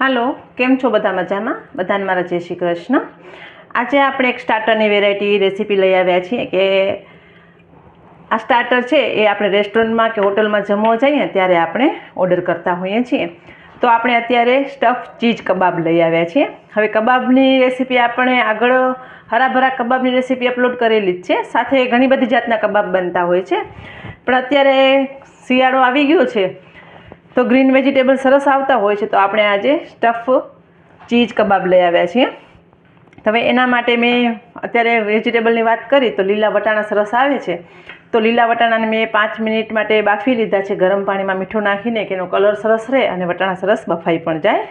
હાલો, કેમ છો બધા મજામાં? બધાને મારા જય શ્રી કૃષ્ણ. આજે આપણે એક સ્ટાર્ટરની વેરાયટી રેસીપી લઈ આવ્યા છીએ કે આ સ્ટાર્ટર છે એ આપણે રેસ્ટોરન્ટમાં કે હોટલમાં જમવા જઈએ ત્યારે આપણે ઓર્ડર કરતા હોઈએ છીએ. તો આપણે અત્યારે સ્ટફ ચીઝ કબાબ લઈ આવ્યા છીએ. હવે કબાબની રેસીપી આપણે આગળ હરાભરા કબાબની રેસીપી અપલોડ કરેલી જ છે. સાથે ઘણી બધી જાતના કબાબ બનતા હોય છે. પણ અત્યારે શિયાળો આવી ગયો છે. તો ગ્રીન વેજીટેબલ સરસ આવતા હોય છે, તો આપણે આજે સ્ટફ ચીઝ કબાબ લઈ આવ્યા છીએ. તો હવે એના માટે મેં અત્યારે વેજીટેબલની વાત કરી, તો લીલા વટાણા સરસ આવે છે. તો લીલા વટાણાને મેં પાંચ મિનિટ માટે બાફી લીધા છે, ગરમ પાણીમાં મીઠું નાખીને, કે એનો કલર સરસ રહે અને વટાણા સરસ બફાઈ પણ જાય.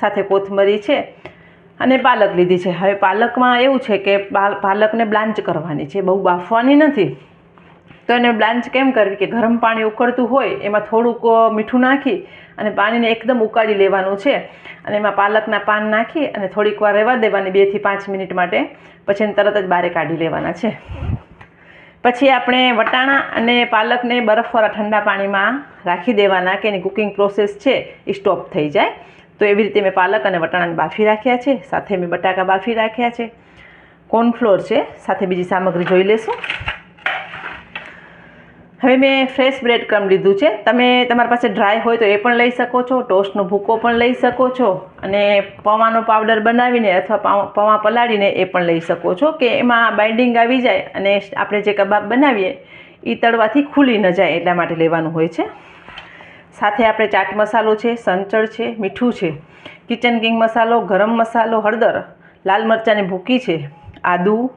સાથે કોથમરી છે, અને પાલક લીધી છે. હવે પાલકમાં એવું છે કે પાલ- પાલકને બ્લાન્ચ કરવાની છે, બહુ બાફવાની નથી. તો એને બ્લાન્ચ કેમ કરવી કે ગરમ પાણી ઉકળતું હોય, એમાં થોડુંક મીઠું નાખી અને પાણીને એકદમ ઉકાળી લેવાનું છે. અને એમાં પાલકના પાન નાખી અને થોડીક વાર રહેવા દેવાની બેથી પાંચ મિનિટ માટે. પછી એને તરત જ બહાર કાઢી લેવાના છે. પછી આપણે વટાણા અને પાલકને બરફવાળા ઠંડા પાણીમાં રાખી દેવાના કે એની કુકિંગ પ્રોસેસ છે એ સ્ટોપ થઈ જાય. તો એવી રીતે મેં પાલક અને વટાણાને બાફી રાખ્યા છે, સાથે મેં બટાકા બાફી રાખ્યા છે. કોર્નફ્લોર છે, સાથે બીજી સામગ્રી જોઈ લેશું. હવે મેં ફ્રેશ બ્રેડ ક્રમ લીધું છે. તમે તમારી પાસે ડ્રાય હોય તો એ પણ લઈ શકો છો ટોસ્ટનો ભૂકો પણ લઈ શકો છો અને પૌવાનો પાવડર બનાવીને અથવા પાવ- પલાળીને એ પણ લઈ શકો છો કે એમાં બાઇન્ડિંગ આવી જાય અને આપણે જે કબાબ બનાવીએ એ તળવાથી ખુલી ન જાય એટલા માટે લેવાનું હોય છે. સાથે આપણે ચાટ મસાલો છે, સંચળ છે, મીઠું છે કિચન કિંગ મસાલો, ગરમ મસાલો, હળદર, લાલ મરચાંની ભૂકી છે, આદું,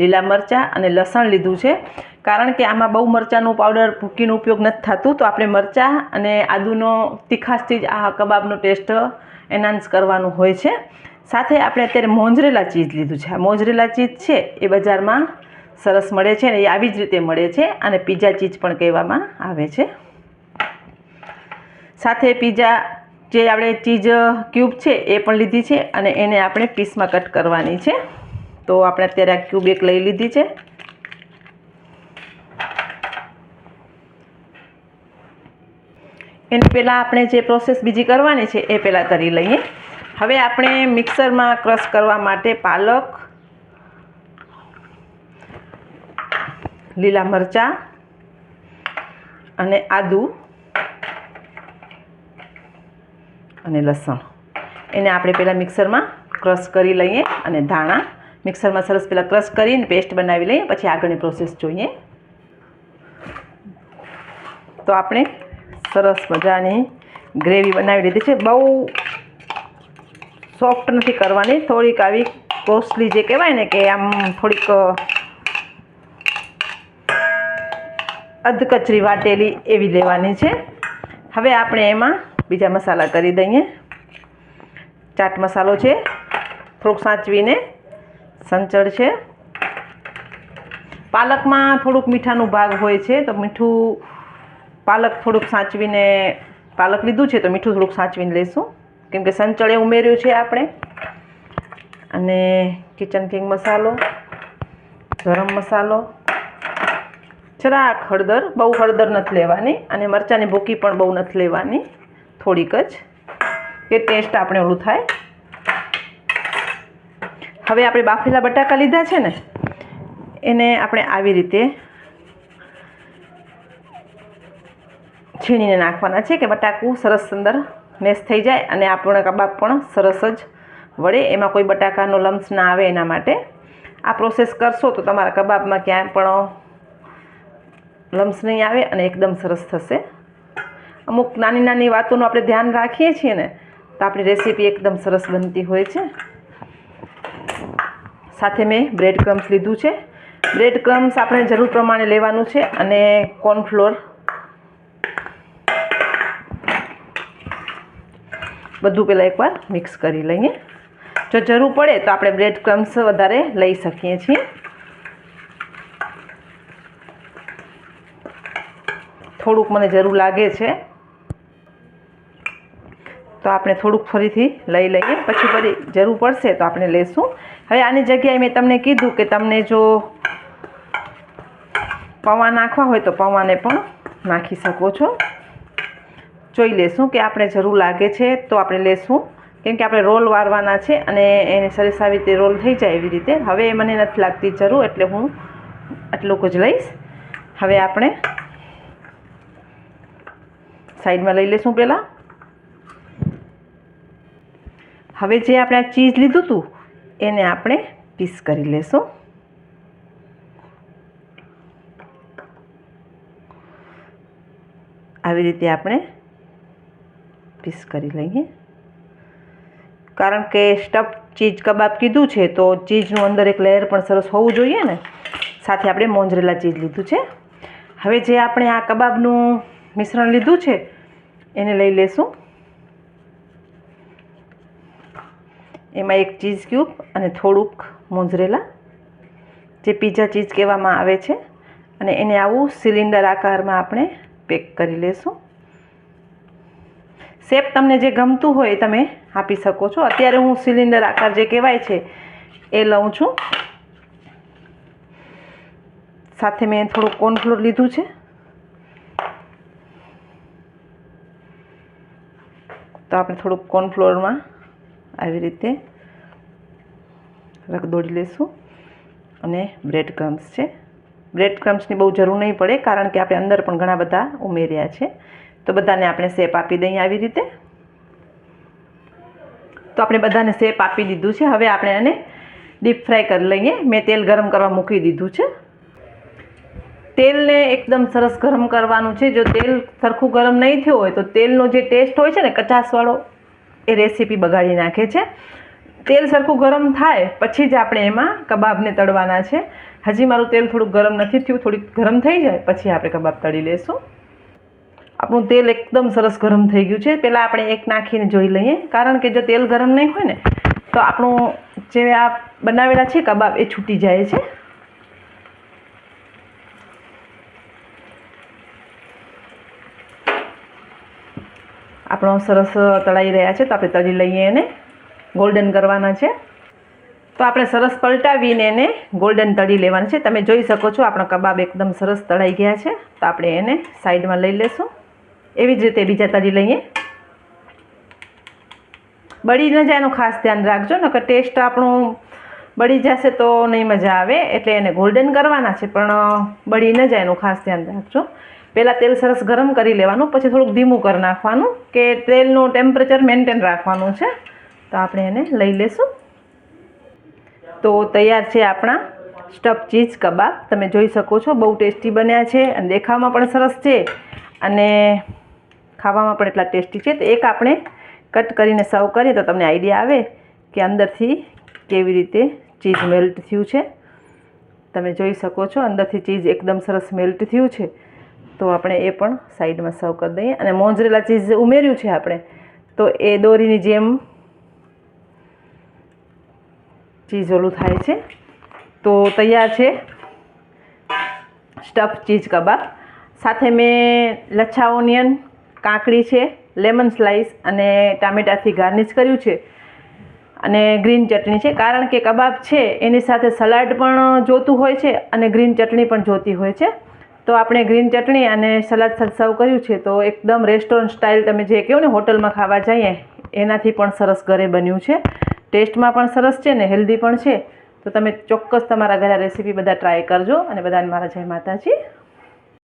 લીલા મરચાં અને લસણ લીધું છે. કારણ કે આમાં બહુ મરચાંનું પાવડર ભૂકીનો ઉપયોગ નથી થતું, તો આપણે મરચાં અને આદુનો તીખાશથી જ આ કબાબનો ટેસ્ટ એનાન્સ કરવાનું હોય છે. સાથે આપણે અત્યારે મોંજરેલા ચીઝ લીધું છે. આ મોંજરેલા ચીઝ છે, એ બજારમાં સરસ મળે છે ને એ આવી જ રીતે મળે છે અને પીઝા ચીઝ પણ કહેવામાં આવે છે. સાથે પીઝા જે આપણે ચીઝ ક્યુબ છે, એ પણ લીધી છે અને એને આપણે પીસમાં કટ કરવાની છે. તો આપણે અત્યારે આ ક્યુબ એક લઈ લીધી છે. એની પહેલાં આપણે જે પ્રોસેસ બીજી કરવાની છે એ પહેલાં કરી લઈએ. હવે આપણે મિક્સરમાં ક્રશ કરવા માટે પાલક, લીલા મરચાં અને આદુ અને લસણ. એને આપણે પહેલાં મિક્સરમાં ક્રશ કરી લઈએ અને ધાણા મિક્સરમાં સરસ પહેલાં ક્રશ કરીને પેસ્ટ બનાવી લઈએ, પછી આગળની પ્રોસેસ જોઈએ. તો આપણે સરસ મજાની ગ્રેવી બનાવી લીધી છે. બહુ સોફ્ટ નથી કરવાની, થોડીક આવી કોસ્ટલી જે કહેવાય ને કે આમ થોડીક અધકચરી વાટેલી એવી લેવાની છે. હવે આપણે એમાં બીજા મસાલા કરી દઈએ. ચાટ મસાલો છે, થોડુંક સાચવીને સંચળ છે. પાલકમાં થોડુંક મીઠાનું ભાગ હોય છે, તો મીઠું પાલક થોડુંક સાચવીને, પાલક લીધું છે તો મીઠું થોડુંક સાચવીને લઈશું. કેમ કે સંચળે ઉમેર્યું છે આપણે. અને કિચન કિંગ મસાલો, ગરમ મસાલો. જરાક હળદર, બહુ હળદર નથી લેવાની અને મરચાંની ભૂકી પણ બહુ નથી લેવાની. થોડીક જ. કે ટેસ્ટ આપણે ઓલું થાય. હવે આપણે બાફેલા બટાકા લીધા છે ને, એને આપણે આવી રીતે છીણીને નાખવાના છે કે બટાકું સરસ અંદર મેશ થઈ જાય અને આપણો કબાબ પણ સરસ જ વળે. એમાં કોઈ બટાકાનો લમ્સ ના આવે એના માટે. આ પ્રોસેસ કરશો તો તમારા કબાબમાં ક્યાંય પણ લમ્સ નહીં આવે અને એકદમ સરસ થશે. અમુક નાની નાની વાતોનું આપણે ધ્યાન રાખીએ છીએ ને, તો આપણી રેસીપી એકદમ સરસ બનતી હોય છે. સાથે મેં બ્રેડ ક્રમ્સ લીધું છે. બ્રેડ ક્રમ્સ આપણે જરૂર પ્રમાણે લેવાનું છે અને કોર્નફ્લોર બધું પહેલાં એકવાર મિક્સ કરી લઈએ. જો જરૂર પડે તો આપણે બ્રેડ ક્રમ્સ વધારે લઈ શકીએ છીએ. થોડુંક મને જરૂર લાગે છે. તો આપણે થોડુંક ફરીથી લઈ લઈએ. પછી ફરી જરૂર પડશે તો આપણે લેશું. હવે આની જગ્યાએ મેં તમને કીધું કે તમને જો પૌવા નાખવા હોય તો પૌવાને પણ નાખી શકો છો. જોઈ લેશું કે આપણે જરૂર લાગે છે તો આપણે લેશું. કેમ કે આપણે રોલ વારવાના છે અને એને સરસ આવી રીતે રોલ થઈ જાય એવી રીતે. હવે મને નથી લાગતી જરૂર, એટલે હું આટલું જ લઈશ. હવે આપણે સાઈડમાં લઈ લેશું પહેલાં. હવે જે આપણે આ ચીઝ લીધું હતું એને આપણે પીસ કરી લેશું. આવી રીતે આપણે પીસ કરી લઈએ. કારણ કે સ્ટફ ચીઝ કબાબ કીધું છે, તો ચીઝનું અંદર એક લેયર પણ સરસ હોવું જોઈએ ને. સાથે આપણે મોંજરેલા ચીઝ લીધું છે. હવે જે આપણે આ કબાબનું મિશ્રણ લીધું છે, એને લઈ લેશું. એમાં એક ચીઝ ક્યુબ અને થોડુંક મોંજરેલા, જે પીઝા ચીઝ કહેવામાં આવે છે. અને એને આવું સિલિન્ડર આકારમાં આપણે પેક કરી લેશું. શેપ તમને જે ગમતું હોય એ તમે આપી શકો છો. અત્યારે હું સિલિન્ડર આકાર જે કહેવાય છે, એ લઉં છું. સાથે મેં થોડું કોર્નફ્લોર લીધું છે. તો આપણે થોડુંક કોર્નફ્લોરમાં આવી રીતે રગદોડી લેશું અને બ્રેડ ક્રમ્સ છે. બ્રેડ ક્રમ્સની બહુ જરૂર નહીં પડે, કારણ કે આપણે અંદર પણ ઘણા બધા ઉમેર્યા છે. તો બધાને આપણે શેપ આપી દઈએ આવી રીતે. તો આપણે બધાને શેપ આપી દીધું છે. હવે આપણે એને ડીપ ફ્રાય કરી લઈએ. મેં તેલ ગરમ કરવા મૂકી દીધું છે. તેલને એકદમ સરસ ગરમ કરવાનું છે. જો તેલ સરખું ગરમ નહીં થયું હોય તો તેલનો જે ટેસ્ટ હોય છે ને, કચાસવાળો, એ રેસીપી બગાડી નાખે છે. તેલ સરખું ગરમ થાય પછી જ આપણે એમાં કબાબને તળવાના છે. હજી મારું તેલ થોડુંક ગરમ નથી થયું, થોડીક ગરમ થઈ જાય, પછી આપણે કબાબ તળી લેશું. આપણું તેલ એકદમ સરસ ગરમ થઈ ગયું છે. પહેલાં આપણે એક નાખીને જોઈ લઈએ. કારણ કે જો તેલ ગરમ નહીં હોય ને, તો આપણું જે આ બનાવેલા છે કબાબ, એ છૂટી જાય છે. આપણો સરસ તળાઈ રહ્યા છે, તો આપણે તળી લઈએ એને. ગોલ્ડન કરવાના છે. તો આપણે સરસ પલટાવીને એને ગોલ્ડન તળી લેવાના છે. તમે જોઈ શકો છો, આપણા કબાબ એકદમ સરસ તળાઈ ગયા છે. તો આપણે એને સાઈડમાં લઈ લેશું. એવી જ રીતે બીજા તળી લઈએ. બળી ન જાય એનું ખાસ ધ્યાન રાખજો, નકર ટેસ્ટ આપણું બળી જશે તો નહીં મજા આવે, એટલે એને ગોલ્ડન કરવાના છે, પણ બળી ન જાય એનું ખાસ ધ્યાન રાખજો. પહેલાં તેલ સરસ ગરમ કરી લેવાનું, પછી થોડુંક ધીમું કરી નાખવાનું, કે તેલનું ટેમ્પરેચર મેન્ટેન રાખવાનું છે. તો આપણે એને લઈ લેશું. તો તૈયાર છે આપણા સ્ટફ ચીઝ કબાબ. તમે જોઈ શકો છો, બહુ ટેસ્ટી બન્યા છે અને દેખાવામાં પણ સરસ છે. અને ખાવામાં પણ એટલા ટેસ્ટી છે. તો એક આપણે કટ કરીને સર્વ કરીએ તો તમને આઈડિયા આવે કે અંદરથી કેવી રીતે ચીઝ મેલ્ટ થયું છે. તમે જોઈ શકો છો અંદરથી ચીઝ એકદમ સરસ મેલ્ટ થયું છે. તો આપણે એ પણ સાઈડમાં સર્વ કરી દઈએ. અને મોંજરેલા ચીઝ ઉમેર્યું છે આપણે. તો એ દોરીની જેમ ચીઝ ઓલું થાય છે. તો તૈયાર છે સ્ટફ ચીઝ કબાબ. સાથે મેં લચ્છા ઓનિયન કાકડી છે લેમન સ્લાઈસ અને ટામેટાથી ગાર્નિશ કર્યું છે અને ગ્રીન ચટણી છે. કારણ કે કબાબ છે, એની સાથે સલાડ પણ જોતું હોય છે અને ગ્રીન ચટણી પણ જોતી હોય છે. તો આપણે ગ્રીન ચટણી અને સલાડ સાથે સર્વ કર્યું છે, તો એકદમ રેસ્ટોરન્ટ સ્ટાઇલ તમે જે કહો ને, હોટલમાં ખાવા જઈએ, એનાથી પણ સરસ ઘરે બન્યું છે. ટેસ્ટમાં પણ સરસ છે ને, હેલ્ધી પણ છે. તો તમે ચોક્કસ તમારા ઘરે રેસીપી બધા ટ્રાય કરજો અને બધાને મારા જય માતાજી.